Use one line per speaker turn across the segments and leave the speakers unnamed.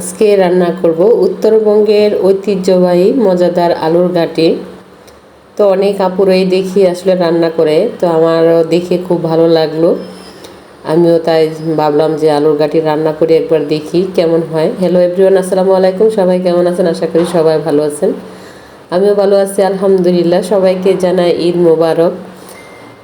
আজকে রান্না করব উত্তরবঙ্গের ঐতিহ্যবাহী মজাদার আলুর ঘাটি। তো অনেক আপুরাই দেখি আসলে রান্না করে, তো আমার দেখে খুব ভালো লাগল। আমিও তাই ভাবলাম যে আলুর ঘাটি রান্না করে একবার দেখি কেমন হয়। হ্যালো এভরিওয়ান আসসালামু আলাইকুম। সবাই কেমন আছেন? আশা করি সবাই ভালো আছেন। আমিও ভালো আছি, আলহামদুলিল্লাহ। সবাইকে জানাই ঈদ মোবারক।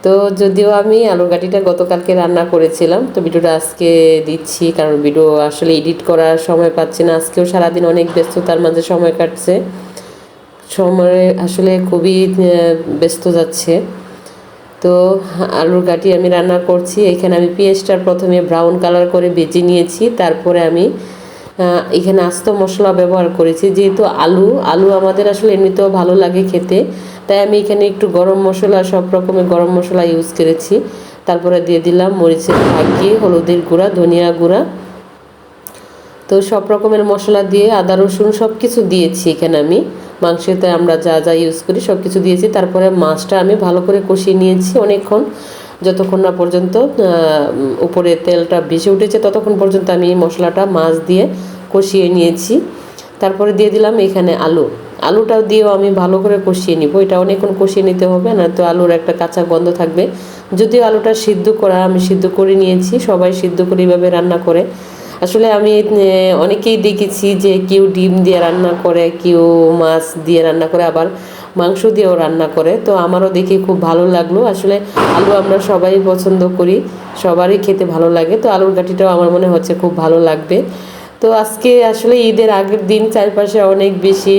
তো যদিও আমি আলুর গাটিটা গতকালকে রান্না করেছিলাম, তো ভিডিওটা আজকে দিচ্ছি, কারণ ভিডিও আসলে এডিট করার সময় পাচ্ছি না। আজকেও সারাদিন অনেক ব্যস্ততার মাঝে সময় কাটছে। সময় আসলে খুবই ব্যস্ত যাচ্ছে। তো আলুর গাটি আমি রান্না করছি, এখানে আমি পেঁয়াজটা প্রথমে ব্রাউন কালার করে বেজে নিয়েছি, তারপরে আমি এখানে আস্ত মশলা ব্যবহার করেছি। যেহেতু আলু আলু আমাদের আসলে এমনিতেও ভালো লাগে খেতে তাই আমি এখানে একটু গরম মশলা, সব রকমের গরম মশলা ইউজ করেছি। তারপরে দিয়ে দিলাম মরিচের ভাগি হলুদের গুঁড়া, ধনিয়া গুঁড়া। তো সব রকমের মশলা দিয়ে আদা, রসুন সব কিছু দিয়েছি এখানে আমি। মাংসতে আমরা যা যা ইউজ করি সব কিছু দিয়েছি। তারপরে মাছটা আমি ভালো করে কষিয়ে নিয়েছি অনেকক্ষণ। যতক্ষণ না পর্যন্ত উপরে তেলটা ভেসে উঠেছে, ততক্ষণ পর্যন্ত আমি মশলাটা মাছ দিয়ে কষিয়ে নিয়েছি। তারপরে দিয়ে দিলাম এখানে আলু। আলুটাও দিয়েও আমি ভালো করে কষিয়ে নিব। এটা অনেকক্ষণ কষিয়ে নিতে হবে, না তো আলুর একটা কাঁচা গন্ধ থাকবে। যদিও আলুটা সিদ্ধ করা আমি সিদ্ধ করে নিয়েছি, সবাই সিদ্ধ করে এইভাবে রান্না করে। আসলে আমি অনেকেই দেখেছি যে কেউ ডিম দিয়ে রান্না করে, কেউ মাছ দিয়ে রান্না করে, আবার মাংস দিয়েও রান্না করে। তো আমারও দেখে খুব ভালো লাগল। আসলে আলু আমরা সবাই পছন্দ করি, সবারই খেতে ভালো লাগে। তো আলুর ঘাটিটাও আমার মনে হচ্ছে খুব ভালো লাগবে। তো আজকে আসলে ঈদের আগের দিন চারপাশে অনেক বেশি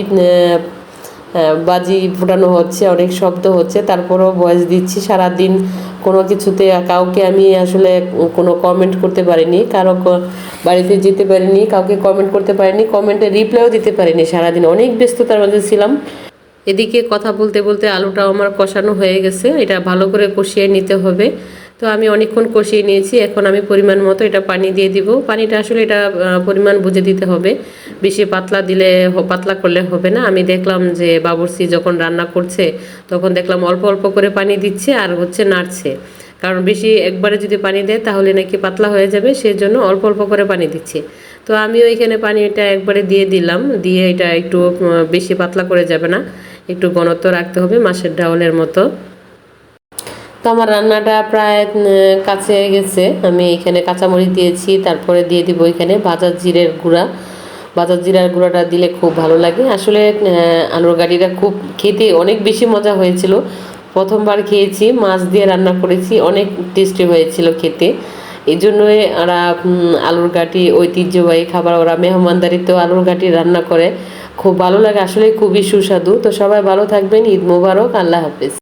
বাজি ফোটানো হচ্ছে, অনেক শব্দ হচ্ছে। তারপরেও ভয়েস দিচ্ছি, সারাদিন কোনো কিছুতে কাউকে আমি আসলে কোনো কমেন্ট করতে পারিনি, কারও বাড়িতে যেতে পারিনি, কাউকে কমেন্ট করতে পারিনি কমেন্টে রিপ্লাইও দিতে পারিনি সারাদিন। অনেক ব্যস্ততার মধ্যে ছিলাম। এদিকে কথা বলতে বলতে আলুটাও আমার কষানো হয়ে গেছে। এটা ভালো করে কষিয়ে নিতে হবে। তো আমি অনেকক্ষণ কষিয়ে নিয়েছি। এখন আমি পরিমাণ মতো এটা পানি দিয়ে দিব। পানিটা আসলে এটা পরিমাণ বুঝে দিতে হবে। বেশি পাতলা দিলে পাতলা করলে হবে না। আমি দেখলাম যে বাবুর্চি যখন রান্না করছে, তখন দেখলাম অল্প অল্প করে পানি দিচ্ছে আর হচ্ছে নাড়ছে। কারণ বেশি একবারে যদি পানি দেয়, তাহলে নাকি পাতলা হয়ে যাবে। সেই জন্য অল্প অল্প করে পানি দিচ্ছে। তো আমিও এখানে পানিটা একবারে দিয়ে দিলাম। দিয়ে এটা একটু বেশি পাতলা করে যাবে না। একটু ঘনত্ব রাখতে হবে মাছের ডাউলের মতো। তো আমার রান্নাটা প্রায় কাছে গেছে। আমি এখানে কাঁচামরিচ দিয়েছি, তারপরে দিয়ে দিব এখানে ভাজা জিরের গুঁড়া। ভাজা জিরার গুঁড়াটা দিলে খুব ভালো লাগে। আসলে আলুর গাড়িটা খুব খেতে অনেক বেশি মজা হয়েছিল। প্রথমবার খেয়েছি, মাছ দিয়ে রান্না করেছি, অনেক টেস্টি হয়েছিল খেতে। এই জন্যই ওরা আলুর গাটি ঐতিহ্যবাহী খাবার। ওরা মেহমানদারিতেও আলুর গাটি রান্না করে। খুব ভালো লাগে। আসলে খুবই সুস্বাদু। তো সবাই ভালো থাকবেন। ঈদ মোবারক। আল্লাহ হাফিজ।